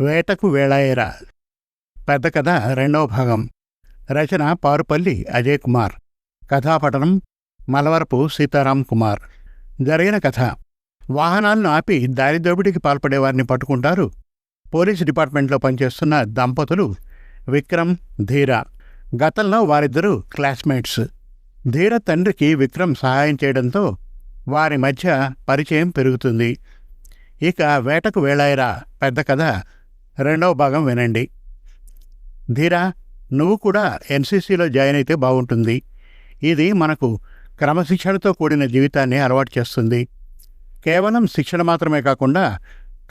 వేటకు వేళాయరా. పెద్ద కథ రెండవ భాగం. రచన పారుపల్లి అజయ్ కుమార్. కథాపఠనం మలవరపు సీతారాం కుమార్. జరిగిన కథ. వాహనాలను ఆపి దారిదోపిడికి పాల్పడేవారిని పట్టుకుంటారు. పోలీస్ డిపార్ట్మెంట్లో పనిచేస్తున్న దంపతులు విక్రమ్ ధీర. గతంలో వారిద్దరూ క్లాస్మేట్స్. ధీర తండ్రికి విక్రమ్ సహాయం చేయడంతో వారి మధ్య పరిచయం పెరుగుతుంది. ఇక వేటకు వేళాయిరా పెద్ద కథ. రెండవ భాగం వినండి. ధీరా నువ్వు కూడా ఎన్సీసీలో జాయిన్ అయితే బాగుంటుంది. ఇది మనకు క్రమశిక్షణతో కూడిన జీవితాన్ని అలవాటు చేస్తుంది. కేవలం శిక్షణ మాత్రమే కాకుండా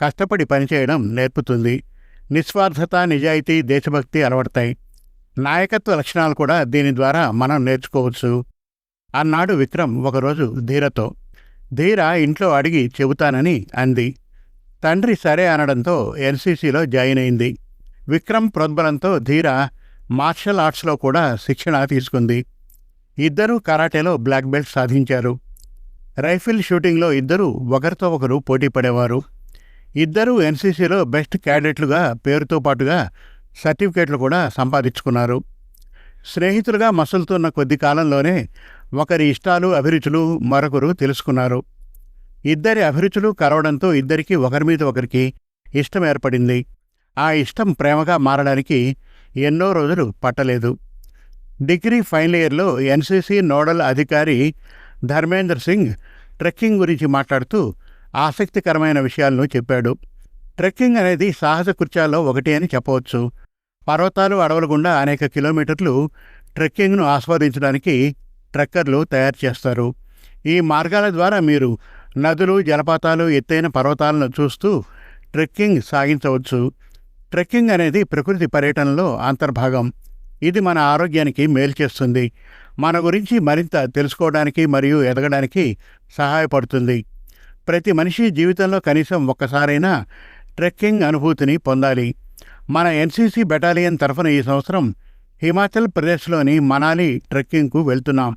కష్టపడి పనిచేయడం నేర్పుతుంది. నిస్వార్థత నిజాయితీ దేశభక్తి అలవడతాయి నాయకత్వ లక్షణాలు కూడా దీని ద్వారా మనం నేర్చుకోవచ్చు. అన్నాడు విక్రమ్ ఒకరోజు ధీరతో. ధీర ఇంట్లో అడిగి చెబుతానని అంది. తండ్రి సరే అనడంతో ఎన్సీసీలో జాయిన్ అయింది. విక్రమ్ ప్రోద్బలంతో ధీర మార్షల్ ఆర్ట్స్లో కూడా శిక్షణ తీసుకుంది. ఇద్దరూ కరాటేలో బ్లాక్ బెల్ట్ సాధించారు. రైఫిల్ షూటింగ్లో ఇద్దరూ ఒకరితో ఒకరు పోటీ పడేవారు. ఇద్దరూ ఎన్సీసీలో బెస్ట్ క్యాడెట్లుగా పేరుతో పాటుగా సర్టిఫికేట్లు కూడా సంపాదించుకున్నారు. స్నేహితులుగా మసులుతున్న కొద్ది కాలంలోనే ఒకరి ఇష్టాలు అభిరుచులు మరొకరు తెలుసుకున్నారు. ఇద్దరి అభిరుచులు కలవడంతో ఇద్దరికీ ఒకరి మీద ఒకరికి ఇష్టం ఏర్పడింది. ఆ ఇష్టం ప్రేమగా మారడానికి ఎన్నో రోజులు పట్టలేదు. డిగ్రీ ఫైనల్ ఇయర్లో ఎన్సీసీ నోడల్ అధికారి ధర్మేందర్ సింగ్ ట్రెక్కింగ్ గురించి మాట్లాడుతూ ఆసక్తికరమైన విషయాలను చెప్పాడు. ట్రెక్కింగ్ అనేది సాహస కృత్యాల్లో ఒకటి అని చెప్పవచ్చు. పర్వతాలు అడవుల గుండా అనేక కిలోమీటర్లు ట్రెక్కింగ్ను ఆస్వాదించడానికి ట్రెక్కర్లు తయారు చేస్తారు. ఈ మార్గాల ద్వారా మీరు నదులు జలపాతాలు ఎత్తైన పర్వతాలను చూస్తూ ట్రెక్కింగ్ సాగించవచ్చు. ట్రెక్కింగ్ అనేది ప్రకృతి పర్యటనలో అంతర్భాగం. ఇది మన ఆరోగ్యానికి మేలు చేస్తుంది. మన గురించి మరింత తెలుసుకోవడానికి మరియు ఎదగడానికి సహాయపడుతుంది. ప్రతి మనిషి జీవితంలో కనీసం ఒక్కసారైనా ట్రెక్కింగ్ అనుభూతిని పొందాలి. మన ఎన్సీసీ బెటాలియన్ తరఫున ఈ సంవత్సరం హిమాచల్ ప్రదేశ్లోని మనాలి ట్రెక్కింగ్కు వెళ్తున్నాం.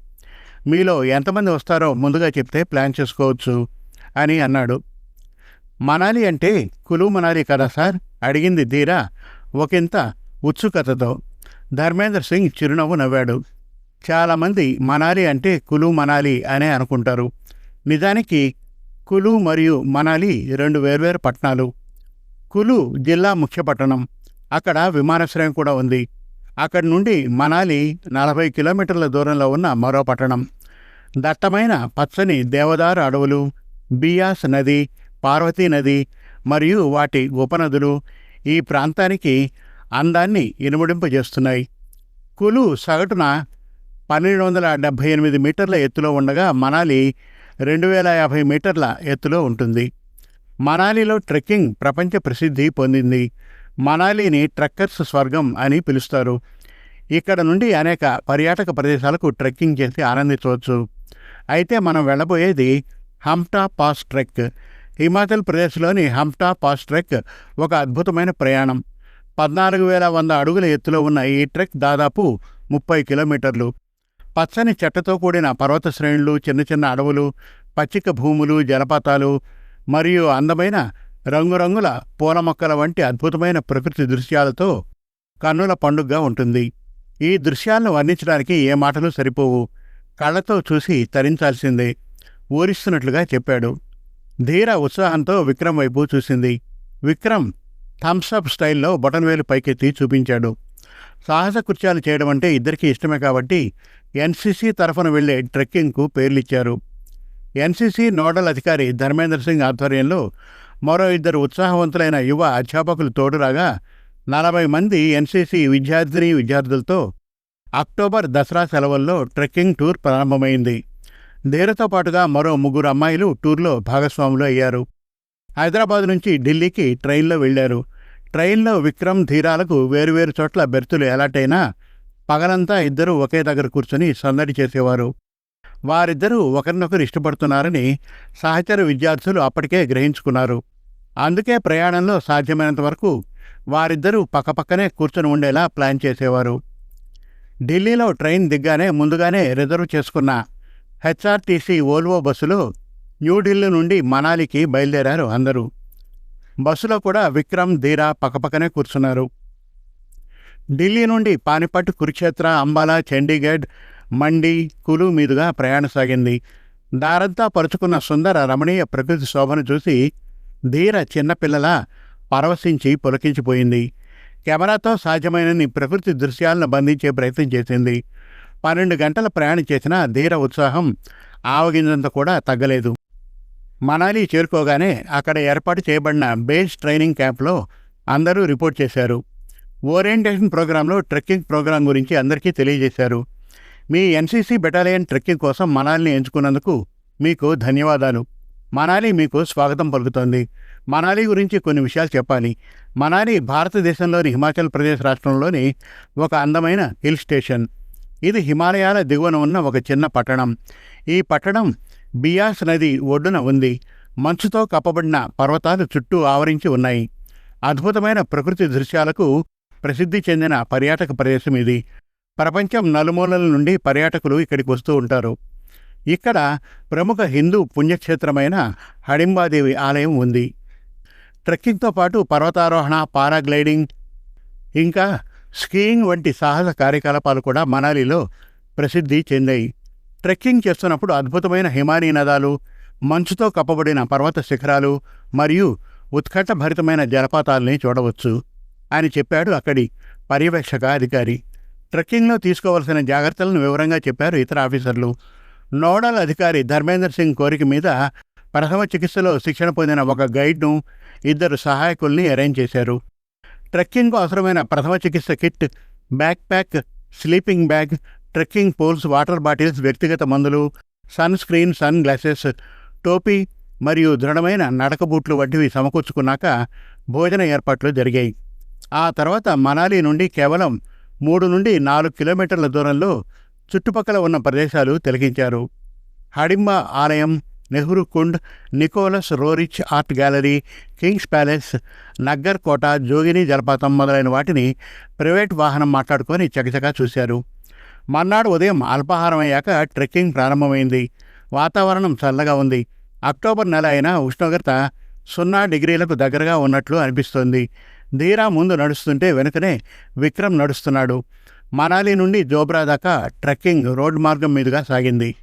మీలో ఎంతమంది వస్తారో ముందుగా చెప్తే ప్లాన్ చేసుకోవచ్చు. అని అన్నాడు. మనాలి అంటే కులు మనాలి కదా సార్? అడిగింది ధీరా. ఒకంత ఉత్సుకతతో ధర్మేంద్ర సింగ్ చిరునవ్వు నవ్వాడు. చాలామంది మనాలి అంటే కులు మనాలి అనే అనుకుంటారు. నిజానికి కులు మరియు మనాలి రెండు వేర్వేరు పట్టణాలు. కులు జిల్లా ముఖ్య పట్టణం. అక్కడ విమానాశ్రయం కూడా ఉంది. అక్కడి నుండి మనాలి నలభై కిలోమీటర్ల దూరంలో ఉన్న మరో పట్టణం. దట్టమైన పచ్చని దేవదారు అడవులు బియాస్ నది పార్వతీ నది మరియు వాటి ఉపనదులు ఈ ప్రాంతానికి అందాన్ని ఇనుముడింపజేస్తున్నాయి. కులు సగటున పన్నెండు వందల డెబ్భై ఎనిమిది మీటర్ల ఎత్తులో ఉండగా మనాలి రెండు వేల యాభై మీటర్ల ఎత్తులో ఉంటుంది. మనాలిలో ట్రెక్కింగ్ ప్రపంచ ప్రసిద్ధి పొందింది. మనాలిని ట్రెక్కర్స్ స్వర్గం అని పిలుస్తారు. ఇక్కడ నుండి అనేక పర్యాటక ప్రదేశాలకు ట్రెక్కింగ్ చేసి ఆనందించవచ్చు. అయితే మనం వెళ్ళబోయేది హంప్టా పాస్ ట్రెక్. హిమాచల్ ప్రదేశ్లోని హంప్టా పాస్ ట్రెక్ ఒక అద్భుతమైన ప్రయాణం. పద్నాలుగు వేల వంద అడుగుల ఎత్తులో ఉన్న ఈ ట్రెక్ దాదాపు ముప్పై కిలోమీటర్లు. పచ్చని చెట్టతో కూడిన పర్వత శ్రేణులు చిన్న చిన్న అడవులు పచ్చిక భూములు జలపాతాలు మరియు అందమైన రంగురంగుల పూల మొక్కల వంటి అద్భుతమైన ప్రకృతి దృశ్యాలతో కన్నుల పండుగగా ఉంటుంది. ఈ దృశ్యాలను వర్ణించడానికి ఏ మాటలు సరిపోవు. కళ్ళతో చూసి తరించాల్సిందే. ఊరిస్తున్నట్లుగా చెప్పాడు. ధీర ఉత్సాహంతో విక్రమ్ వైపు చూసింది. విక్రమ్ థమ్స్అప్ స్టైల్లో బటన్ వేలు పైకెత్తి చూపించాడు. సాహస కృత్యాలు చేయడం అంటే ఇద్దరికీ ఇష్టమే కాబట్టి ఎన్సీసీ తరఫున వెళ్ళే ట్రెక్కింగ్కు పేర్లిచ్చారు. ఎన్సీసీ నోడల్ అధికారి ధర్మేంద్ర సింగ్ ఆధ్వర్యంలో మరో ఇద్దరు ఉత్సాహవంతులైన యువ అధ్యాపకులు తోడురాగా నలభై మంది ఎన్సీసీ విద్యార్థిని విద్యార్థులతో అక్టోబర్ దసరా సెలవుల్లో ట్రెక్కింగ్ టూర్ ప్రారంభమైంది. ధీరతో పాటుగా మరో ముగ్గురు అమ్మాయిలు టూర్లో భాగస్వాములు అయ్యారు. హైదరాబాద్ నుంచి ఢిల్లీకి ట్రైన్లో వెళ్ళారు ట్రైన్లో విక్రమ్ ధీరాలకు వేరువేరు చోట్ల బెర్తులు ఎలాటైనా పగలంతా ఇద్దరూ ఒకే దగ్గర కూర్చొని సందడి చేసేవారు. వారిద్దరూ ఒకరినొకరు ఇష్టపడుతున్నారని సహచర విద్యార్థులు అప్పటికే గ్రహించుకున్నారు. అందుకే ప్రయాణంలో సాధ్యమైనంత వరకు వారిద్దరూ పక్కపక్కనే కూర్చొని ఉండేలా ప్లాన్ చేసేవారు. ఢిల్లీలో ట్రైన్ దిగ్గానే ముందుగానే రిజర్వ్ చేసుకున్న హెచ్ఆర్టీసీ ఓల్వో బస్సులో న్యూఢిల్లీ నుండి మనాలికి బయలుదేరారు అందరూ. బస్సులో కూడా విక్రమ్ ధీరా పక్కపక్కనే కూర్చున్నారు. ఢిల్లీ నుండి పానిపట్ కురుక్షేత్ర అంబాలా చండీగఢ్ మండి కులు మీదుగా ప్రయాణం సాగింది. దారంతా పరుచుకున్న సుందర రమణీయ ప్రకృతి శోభను చూసి ధీర చిన్నపిల్లల పరవశించి పులకించిపోయింది. కెమెరాతో సాధ్యమైనన్ని ప్రకృతి దృశ్యాలను బంధించే ప్రయత్నం చేసింది. పన్నెండు గంటల ప్రయాణం చేసిన ధీర ఉత్సాహం ఆవగింజంత కూడా తగ్గలేదు. మనాలి చేరుకోగానే అక్కడ ఏర్పాటు చేయబడిన బేస్ ట్రైనింగ్ క్యాంప్లో అందరూ రిపోర్ట్ చేశారు. ఓరియంటేషన్ ప్రోగ్రాంలో ట్రెక్కింగ్ ప్రోగ్రాం గురించి అందరికీ తెలియజేశారు. మీ ఎన్సీసీ బెటాలియన్ ట్రెక్కింగ్ కోసం మనాలిని ఎంచుకున్నందుకు మీకు ధన్యవాదాలు. మనాలి మీకు స్వాగతం పలుకుతోంది. మనాలి గురించి కొన్ని విషయాలు చెప్పాలి. మనాలి భారతదేశంలోని హిమాచల్ ప్రదేశ్ రాష్ట్రంలోని ఒక అందమైన హిల్ స్టేషన్. ఇది హిమాలయాల దిగువన ఉన్న ఒక చిన్న పట్టణం. ఈ పట్టణం బియాస్ నది ఒడ్డున ఉంది. మంచుతో కప్పబడిన పర్వతాలు చుట్టూ ఆవరించి ఉన్నాయి. అద్భుతమైన ప్రకృతి దృశ్యాలకు ప్రసిద్ధి చెందిన పర్యాటక ప్రదేశం ఇది. ప్రపంచం నలుమూలల నుండి పర్యాటకులు ఇక్కడికి వస్తూ ఉంటారు. ఇక్కడ ప్రముఖ హిందూ పుణ్యక్షేత్రమైన హడింబాదేవి ఆలయం ఉంది. ట్రెక్కింగ్తో పాటు పర్వతారోహణ పారాగ్లైడింగ్ ఇంకా స్కీయింగ్ వంటి సాహస కార్యకలాపాలు కూడా మనాలిలో ప్రసిద్ధి చెందాయి. ట్రెక్కింగ్ చేస్తున్నప్పుడు అద్భుతమైన హిమాలయ నదాలు మంచుతో కప్పబడిన పర్వత శిఖరాలు మరియు ఉత్కటభరితమైన జలపాతాల్ని చూడవచ్చు. అని చెప్పాడు అక్కడి పర్యవేక్షక అధికారి. ట్రెక్కింగ్లో తీసుకోవాల్సిన జాగ్రత్తలను వివరంగా చెప్పారు ఇతర ఆఫీసర్లు. నోడల్ అధికారి ధర్మేందర్ సింగ్ కోరిక మీద ప్రథమ చికిత్సలో శిక్షణ పొందిన ఒక గైడ్ను ఇద్దరు సహాయకుల్ని అరేంజ్ చేశారు. ట్రెక్కింగ్కు అవసరమైన ప్రథమ చికిత్స kit back pack sleeping bag trekking poles water bottles వ్యక్తిగత మందులు సన్ స్క్రీన్ సన్ గ్లాసెస్ టోపీ మరియు దృఢమైన నడక బూట్లు వంటివి సమకూర్చుకున్నాక భోజన ఏర్పాట్లు జరిగాయి. ఆ తర్వాత మనాలి నుండి కేవలం మూడు నుండి నాలుగు కిలోమీటర్ల దూరంలో చుట్టుపక్కల ఉన్న ప్రదేశాలు తిలకించారు హడింబ ఆలయం Nehru Kund Nicholas Roerich art gallery king's palace Naggar కోట జోగిని జలపాతం మొదలైన వాటిని ప్రైవేట్ వాహనం మాట్లాడుకొని చకచకా చూశారు. మర్నాడు ఉదయం అల్పాహారం అయ్యాక ట్రెక్కింగ్ ప్రారంభమైంది. వాతావరణం చల్లగా ఉంది. అక్టోబర్ నెల అయినా ఉష్ణోగ్రత సున్నా డిగ్రీలకు దగ్గరగా ఉన్నట్లు అనిపిస్తోంది. ధీరా ముందు నడుస్తుంటే వెనుకనే విక్రమ్ నడుస్తున్నాడు. మనాలి నుండి జోబ్రా దాకా ట్రెక్కింగ్ రోడ్ మార్గం మీదుగా సాగింది.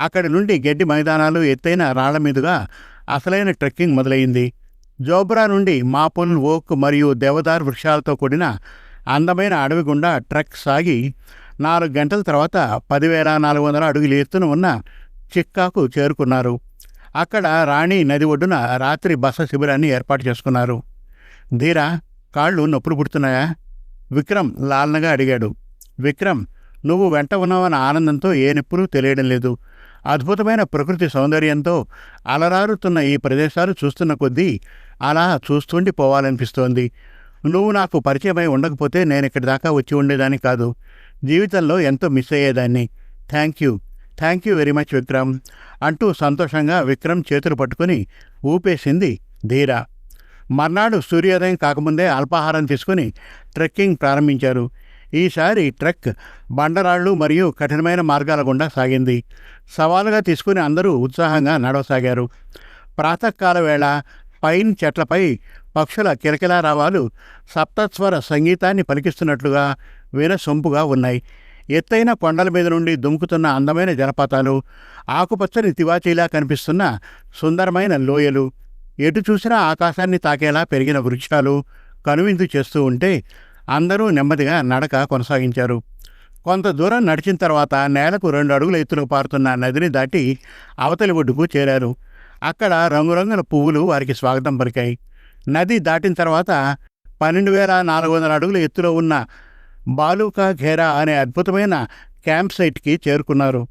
అక్కడి నుండి గడ్డి మైదానాలు ఎత్తైన రాళ్ళ మీదుగా అసలైన ట్రెక్కింగ్ మొదలైంది. జోబ్రా నుండి మాపుల్ ఓక్ మరియు దేవదార్ వృక్షాలతో కూడిన అందమైన అడవి గుండా ట్రెక్ సాగి నాలుగు గంటల తర్వాత పదివేల నాలుగు వందల అడుగుల ఎత్తున ఉన్న చిక్కాకు చేరుకున్నారు. అక్కడ రాణి నది ఒడ్డున రాత్రి బస శిబిరాన్ని ఏర్పాటు చేసుకున్నారు. ధీరా కాళ్ళు నొప్పులు పుడుతున్నాయా? విక్రమ్ లాలనగా అడిగాడు. విక్రమ్ నువ్వు వెంట ఉన్నావన్న ఆనందంతో ఏ నొప్పులు తెలియడం లేదు. అద్భుతమైన ప్రకృతి సౌందర్యంతో అలరారుతున్న ఈ ప్రదేశాలు చూస్తున్న కొద్దీ అలా చూస్తుండి పోవాలనిపిస్తోంది. నువ్వు నాకు పరిచయమై ఉండకపోతే నేను ఇక్కడి దాకా వచ్చి ఉండేదాన్ని కాదు. జీవితంలో ఎంతో మిస్ అయ్యేదాన్ని. Thank you. Thank you very much Vikram అంటూ సంతోషంగా విక్రమ్ చేతులు పట్టుకుని ఊపేసింది ధీరా. మర్నాడు సూర్యోదయం కాకముందే అల్పాహారం తీసుకుని ట్రెక్కింగ్ ప్రారంభించారు. ఈసారి ట్రెక్ బండరాళ్ళు మరియు కఠినమైన మార్గాల గుండా సాగింది. సవాలుగా తీసుకుని అందరూ ఉత్సాహంగా నడవసాగారు. ప్రాతకాల వేళ పైన్ చెట్లపై పక్షుల కిలకిలారావాలు సప్తస్వర సంగీతాన్ని పలికిస్తున్నట్లుగా వినసొంపుగా ఉన్నాయి. ఎత్తైన కొండల మీద నుండి దుముకుతున్న అందమైన జలపాతాలు ఆకుపచ్చని తివాచీలా కనిపిస్తున్న సుందరమైన లోయలు ఎటు చూసినా ఆకాశాన్ని తాకేలా పెరిగిన వృక్షాలు కనువిందు చేస్తూ ఉంటే అందరూ నెమ్మదిగా నడక కొనసాగించారు. కొంత దూరం నడిచిన తర్వాత నేలకు రెండు అడుగుల ఎత్తులో పారుతున్న నదిని దాటి అవతలి ఒడ్డుకు చేరారు. అక్కడ రంగురంగుల పువ్వులు వారికి స్వాగతం పలికాయి. నది దాటిన తర్వాత పన్నెండు వేల నాలుగు వందల అడుగుల ఎత్తులో ఉన్న బాలూకా ఘేరా అనే అద్భుతమైన క్యాంప్ సైట్కి చేరుకున్నారు.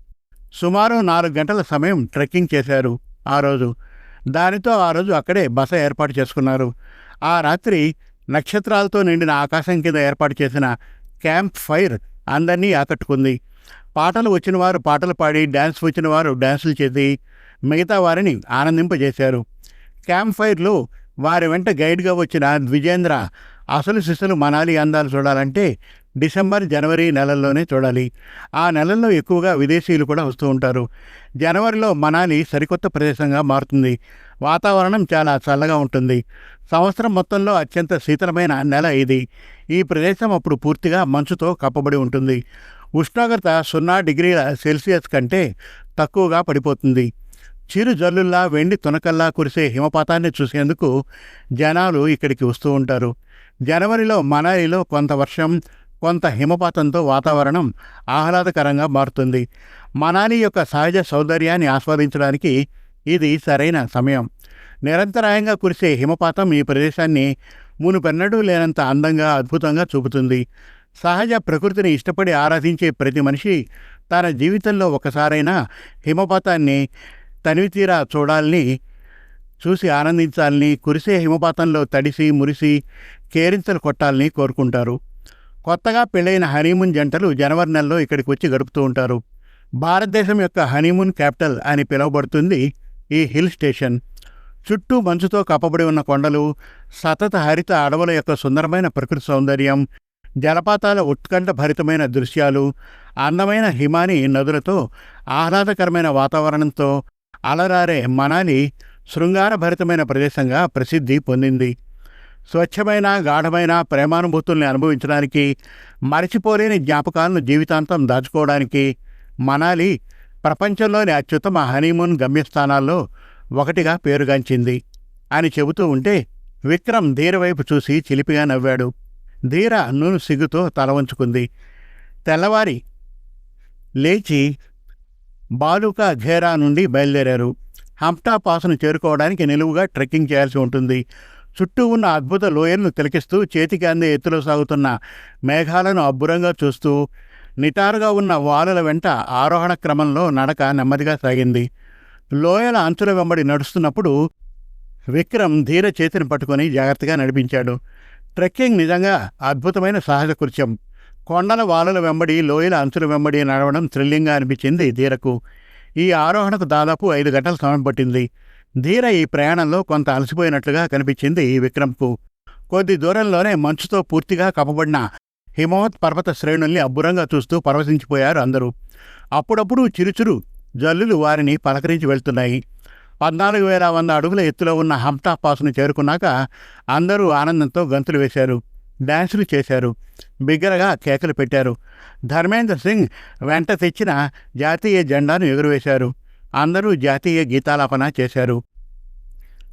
సుమారు నాలుగు గంటల సమయం ట్రెక్కింగ్ చేశారు. ఆ రోజు దానితో ఆ రోజు అక్కడే బస ఏర్పాటు చేసుకున్నారు. ఆ రాత్రి నక్షత్రాలతో నిండిన ఆకాశం కింద ఏర్పాటు చేసిన క్యాంప్ ఫైర్ అందరినీ ఆకట్టుకుంది. పాటలు వచ్చిన వారు పాటలు పాడి డ్యాన్స్ వచ్చిన వారు డ్యాన్సులు చేసి మిగతా వారిని ఆనందింపజేశారు. క్యాంప్ ఫైర్లో వారి వెంట గైడ్గా వచ్చిన ద్విజేంద్ర అసలు శిశులు మనాలి అందాలు చూడాలంటే డిసెంబర్ జనవరి నెలల్లోనే చూడాలి. ఆ నెలల్లో ఎక్కువగా విదేశీయులు కూడా వస్తూ ఉంటారు. జనవరిలో మనాలి సరికొత్త ప్రదేశంగా మారుతుంది. వాతావరణం చాలా చల్లగా ఉంటుంది. సంవత్సరం మొత్తంలో అత్యంత శీతలమైన నెల ఇది. ఈ ప్రదేశం అప్పుడు పూర్తిగా మంచుతో కప్పబడి ఉంటుంది. ఉష్ణోగ్రత సున్నా డిగ్రీల సెల్సియస్ కంటే తక్కువగా పడిపోతుంది. చిరు జల్లుల్లా వెండి తునకల్లా కురిసే హిమపాతాన్ని చూసేందుకు జనాలు ఇక్కడికి వస్తూ ఉంటారు. జనవరిలో మనాలిలో కొంత వర్షం కొంత హిమపాతంతో వాతావరణం ఆహ్లాదకరంగా మారుతుంది. మనాలి యొక్క సహజ సౌందర్యాన్ని ఆస్వాదించడానికి ఇది సరైన సమయం. నిరంతరాయంగా కురిసే హిమపాతం ఈ ప్రదేశాన్ని మునుపెన్నడూ లేనంత అందంగా అద్భుతంగా చూపుతుంది. సహజ ప్రకృతిని ఇష్టపడి ఆరాధించే ప్రతి మనిషి తన జీవితంలో ఒకసారైనా హిమపాతాన్ని తనివితీరా చూడాలని చూసి ఆనందించాలని కురిసే హిమపాతంలో తడిసి మురిసి కేరింతలు కొట్టాలని కోరుకుంటారు. కొత్తగా పెళ్ళైన హనీమూన్ జంటలు జనవరి నెలలో ఇక్కడికి వచ్చి గడుపుతూ ఉంటారు. భారతదేశం యొక్క హనీమూన్ క్యాపిటల్ అని పిలువబడుతుంది ఈ హిల్ స్టేషన్. చుట్టూ మంచుతో కప్పబడి ఉన్న కొండలు సతత హరిత అడవుల యొక్క సుందరమైన ప్రకృతి సౌందర్యం జలపాతాల ఉత్కంఠ భరితమైన దృశ్యాలు అందమైన హిమాని నదులతో ఆహ్లాదకరమైన వాతావరణంతో అలరారే మనాలి శృంగారభరితమైన ప్రదేశంగా ప్రసిద్ధి పొందింది. స్వచ్ఛమైన గాఢమైన ప్రేమానుభూతుల్ని అనుభవించడానికి మరచిపోలేని జ్ఞాపకాలను జీవితాంతం దాచుకోవడానికి మనాలి ప్రపంచంలోని అత్యుత్తమ హనీమూన్ గమ్యస్థానాల్లో ఒకటిగా పేరుగాంచింది. అని చెబుతూ ఉంటే విక్రమ్ ధీర వైపు చూసి చిలిపిగా నవ్వాడు. ధీర నూనె సిగ్గుతో తల వంచుకుంది. తెల్లవారి లేచి బాలుకా ఘేరా నుండి బయలుదేరారు. హంప్టా పాస్ను చేరుకోవడానికి నిలువుగా ట్రెక్కింగ్ చేయాల్సి ఉంటుంది. చుట్టూ ఉన్న అద్భుత లోయలను తిలకిస్తూ చేతికి అందే ఎత్తులో సాగుతున్న మేఘాలను అబ్బురంగా చూస్తూ నిటారుగా ఉన్న వాలుల వెంట ఆరోహణ క్రమంలో నడక నెమ్మదిగా సాగింది. లోయల అంచుల వెంబడి నడుస్తున్నప్పుడు విక్రమ్ ధీర చేతిని పట్టుకొని జాగ్రత్తగా నడిపించాడు. ట్రెక్కింగ్ నిజంగా అద్భుతమైన సహజ కృత్యం. కొండల వాలుల వెంబడి లోయల అంచుల వెంబడి నడవడం థ్రిల్లింగ్గా అనిపించింది ధీరకు. ఈ ఆరోహణకు దాదాపు ఐదు గంటల సమయం పట్టింది. ధీర ఈ ప్రయాణంలో కొంత అలసిపోయినట్లుగా కనిపించింది ఈ విక్రమ్కు. కొద్ది దూరంలోనే మంచుతో పూర్తిగా కప్పబడిన హిమవత్ పర్వత శ్రేణుల్ని అబ్బురంగా చూస్తూ పరవశించిపోయారు అందరూ. అప్పుడప్పుడు చిరుచురు జల్లులు వారిని పలకరించి వెళ్తున్నాయి. పద్నాలుగు వేల వంద అడుగుల ఎత్తులో ఉన్న హంతా పాస్ను చేరుకున్నాక అందరూ ఆనందంతో గంతులు వేశారు. డ్యాన్సులు చేశారు. బిగ్గరగా కేకలు పెట్టారు. ధర్మేంద్ర సింగ్ వెంట తెచ్చిన జాతీయ జెండాను ఎగురవేశారు. అందరూ జాతీయ గీతాలాపన చేశారు.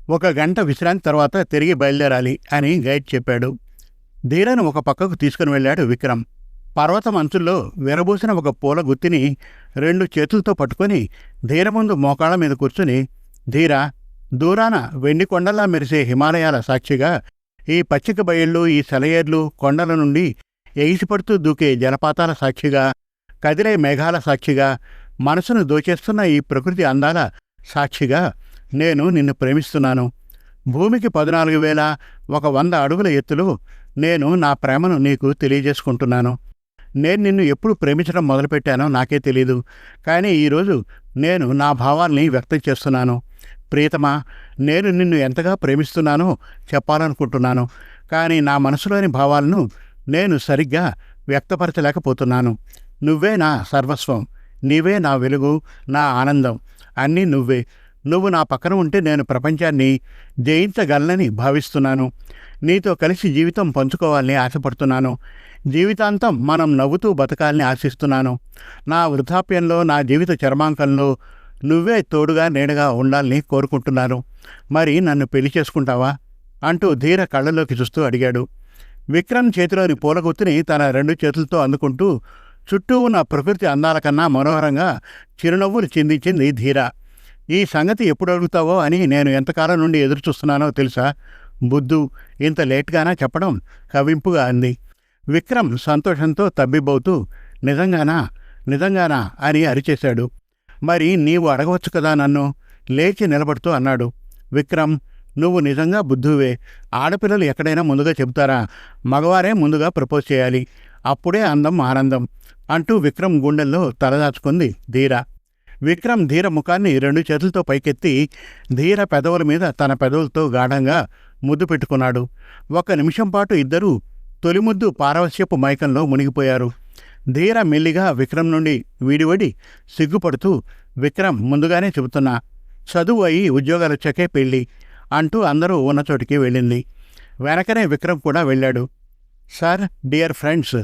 ఒక గంట విశ్రాంతి తర్వాత తిరిగి బయలుదేరాలి అని గైడ్ చెప్పాడు. ధీరను ఒక పక్కకు తీసుకుని వెళ్ళాడు విక్రమ్. పర్వతం అంచుల్లో విరబూసిన ఒక పూల గుత్తిని రెండు చేతులతో పట్టుకొని ధీర ముందు మోకాళ్ళ మీద కూర్చుని ధీర దూరాన వెండి కొండల్లా మెరిసే హిమాలయాల సాక్షిగా ఈ పచ్చిక బయళ్ళు ఈ సెలయేర్లు కొండల నుండి ఎగిసిపడుతూ దూకే జలపాతాల సాక్షిగా కదిలే మేఘాల సాక్షిగా మనసును దోచేస్తున్న ఈ ప్రకృతి అందాల సాక్షిగా నేను నిన్ను ప్రేమిస్తున్నాను. భూమికి పద్నాలుగు వేల ఒక వంద అడుగుల ఎత్తులో నేను నా ప్రేమను నీకు తెలియజేసుకుంటున్నాను. నేను నిన్ను ఎప్పుడు ప్రేమించడం మొదలుపెట్టానో నాకే తెలీదు. కానీ ఈరోజు నేను నా భావాల్ని వ్యక్తం చేస్తున్నాను. ప్రియతమా నేను నిన్ను ఎంతగా ప్రేమిస్తున్నానో చెప్పాలనుకుంటున్నాను. కానీ నా మనసులోని భావాలను నేను సరిగ్గా వ్యక్తపరచలేకపోతున్నాను. నువ్వే నా సర్వస్వం. నీవే నా వెలుగు నా ఆనందం. అన్నీ నువ్వే. నువ్వు నా పక్కన ఉంటే నేను ప్రపంచాన్ని జయించగలనని భావిస్తున్నాను. నీతో కలిసి జీవితం పంచుకోవాలని ఆశపడుతున్నాను. జీవితాంతం మనం నవ్వుతూ బతకాలని ఆశిస్తున్నాను. నా వృద్ధాప్యంలో నా జీవిత చర్మాంకంలో నువ్వే తోడుగా నేడుగా ఉండాలని కోరుకుంటున్నాను. మరి నన్ను పెళ్ళి చేసుకుంటావా? అంటూ ధీర కళ్ళలోకి చూస్తూ అడిగాడు. విక్రమ్ చేతిలోని పూలగుత్తిని తన రెండు చేతులతో అందుకుంటూ చుట్టూ ఉన్న ప్రకృతి అందాల కన్నా మనోహరంగా చిరునవ్వులు చిందించింది ధీర. ఈ సంగతి ఎప్పుడు అడుగుతావో అని నేను ఎంతకాలం నుండి ఎదురు చూస్తున్నానో తెలుసా? బుద్ధు ఇంత లేట్గానా చెప్పడం కవింపుగా అంది. విక్రమ్ సంతోషంతో తబ్బిబ్బవుతూ నిజంగానా? నిజంగానా? అని అరిచేశాడు. మరి నీవు అడగవచ్చు కదా నన్ను? లేచి నిలబడుతూ అన్నాడు. విక్రమ్ నువ్వు నిజంగా బుద్ధువే. ఆడపిల్లలు ఎక్కడైనా ముందుగా చెబుతారా? మగవారే ముందుగా ప్రపోజ్ చేయాలి. అప్పుడే అందం ఆనందం. అంటూ విక్రమ్ గుండెల్లో తలదాచుకుంది ధీర. విక్రమ్ ధీర ముఖాన్ని రెండు చేతులతో పైకెత్తి ధీర పెదవుల మీద తన పెదవులతో గాఢంగా ముద్దు పెట్టుకున్నాడు. ఒక నిమిషం పాటు ఇద్దరూ తొలి ముద్దు పారవశ్యపు మైకంలో మునిగిపోయారు. ధీర మెల్లిగా విక్రమ్ నుండి వీడివడి సిగ్గుపడుతూ విక్రమ్ ముందుగానే చెబుతున్నా చదువు అయి ఉద్యోగాలు వచ్చాకే పెళ్ళి అంటూ అందరూ ఉన్న చోటికి వెళ్ళింది. వెనకనే విక్రమ్ కూడా వెళ్ళాడు. సార్ డియర్ ఫ్రెండ్స్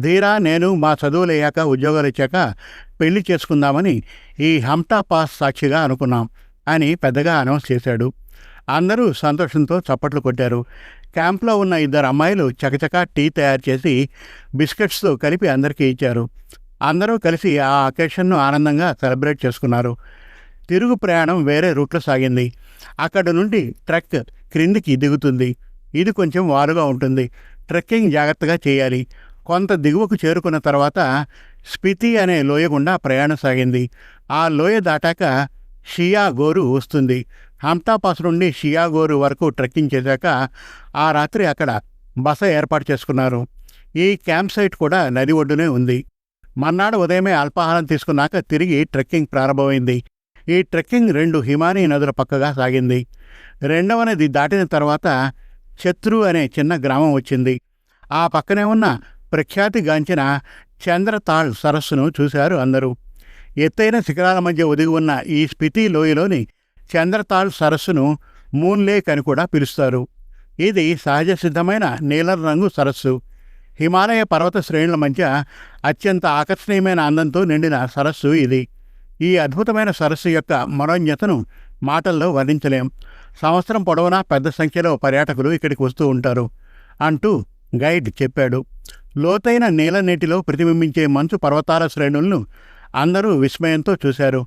ధీరా నేను మా చదువులయ్యాక ఉద్యోగాలు ఇచ్చాక పెళ్ళి చేసుకుందామని ఈ హమ్టా పాస్ సాక్షిగా అనుకున్నాం అని పెద్దగా అనౌన్స్ చేశాడు. అందరూ సంతోషంతో చప్పట్లు కొట్టారు. క్యాంప్లో ఉన్న ఇద్దరు అమ్మాయిలు చకచకా టీ తయారు చేసి బిస్కెట్స్తో కలిపి అందరికీ ఇచ్చారు. అందరూ కలిసి ఆ అకేషన్ను ఆనందంగా సెలబ్రేట్ చేసుకున్నారు. తిరుగు ప్రయాణం వేరే రూట్లో సాగింది. అక్కడ నుండి ట్రక్ క్రిందికి దిగుతుంది. ఇది కొంచెం వాలుగా ఉంటుంది. ట్రెక్కింగ్ జాగ్రత్తగా చేయాలి. కొంత దిగువకు చేరుకున్న తర్వాత స్పితి అనే లోయ గుండా ప్రయాణం సాగింది. ఆ లోయ దాటాక షియా గోరు వస్తుంది. హంతాపాస్ నుండి షియా గోరు వరకు ట్రెక్కింగ్ చేశాక ఆ రాత్రి అక్కడ బస ఏర్పాటు చేసుకున్నారు. ఈ క్యాంప్ సైట్ కూడా నది ఒడ్డునే ఉంది. మర్నాడు ఉదయమే అల్పాహారం తీసుకున్నాక తిరిగి ట్రెక్కింగ్ ప్రారంభమైంది. ఈ ట్రెక్కింగ్ రెండు హిమానీ నదుల పక్కగా సాగింది. రెండవ నది దాటిన తర్వాత శత్రు అనే చిన్న గ్రామం వచ్చింది. ఆ పక్కనే ఉన్న ప్రఖ్యాతిగాంచిన చంద్రతాళ్ సరస్సును చూశారు అందరూ. ఎత్తైన శిఖరాల మధ్య ఒదిగి ఉన్న ఈ స్పితి లోయలోని చంద్రతాళ్ సరస్సును మూన్లేక్ అని కూడా పిలుస్తారు. ఇది సహజ సిద్ధమైన నీలం రంగు సరస్సు. హిమాలయ పర్వత శ్రేణుల మధ్య అత్యంత ఆకర్షణీయమైన అందంతో నిండిన సరస్సు ఇది. ఈ అద్భుతమైన సరస్సు యొక్క మనోజ్ఞతను మాటల్లో వర్ణించలేం. సంవత్సరం పొడవునా పెద్ద సంఖ్యలో పర్యాటకులు ఇక్కడికి వస్తూ ఉంటారు అంటూ గైడ్ చెప్పాడు. లోతైన నీల నీటిలో ప్రతిబింబించే మంచు పర్వతాల శ్రేణులను అందరూ విస్మయంతో చూశారు.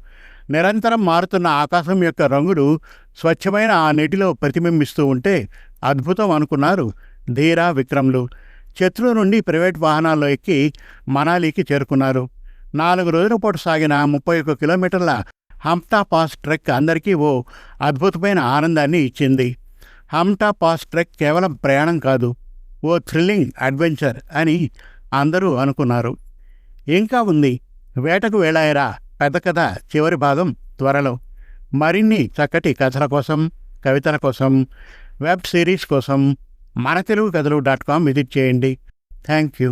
నిరంతరం మారుతున్న ఆకాశం యొక్క రంగులు స్వచ్ఛమైన ఆ నీటిలో ప్రతిబింబిస్తూ ఉంటే అద్భుతం అనుకున్నారు ధీరా విక్రమ్లు. శత్రు నుండి ప్రైవేట్ వాహనాల్లో ఎక్కి మనాలికి చేరుకున్నారు. నాలుగు రోజుల పాటు సాగిన ముప్పై ఒక్క కిలోమీటర్ల హంప్టా పాస్ ట్రెక్ అందరికీ ఓ అద్భుతమైన ఆనందాన్ని ఇచ్చింది. హంప్టా పాస్ ట్రెక్ కేవలం ప్రయాణం కాదు ఓ థ్రిల్లింగ్ అడ్వెంచర్ అని అందరూ అనుకున్నారు. ఇంకా ఉంది. వేటకు వేళాయరా పెద్ద కథ. చివరి భాగం త్వరలో. మరిన్ని చక్కటి కథల కోసం కవితల కోసం వెబ్ సిరీస్ కోసం మన తెలుగు కథలు డాట్ కామ్ విజిట్ చేయండి. Thank you.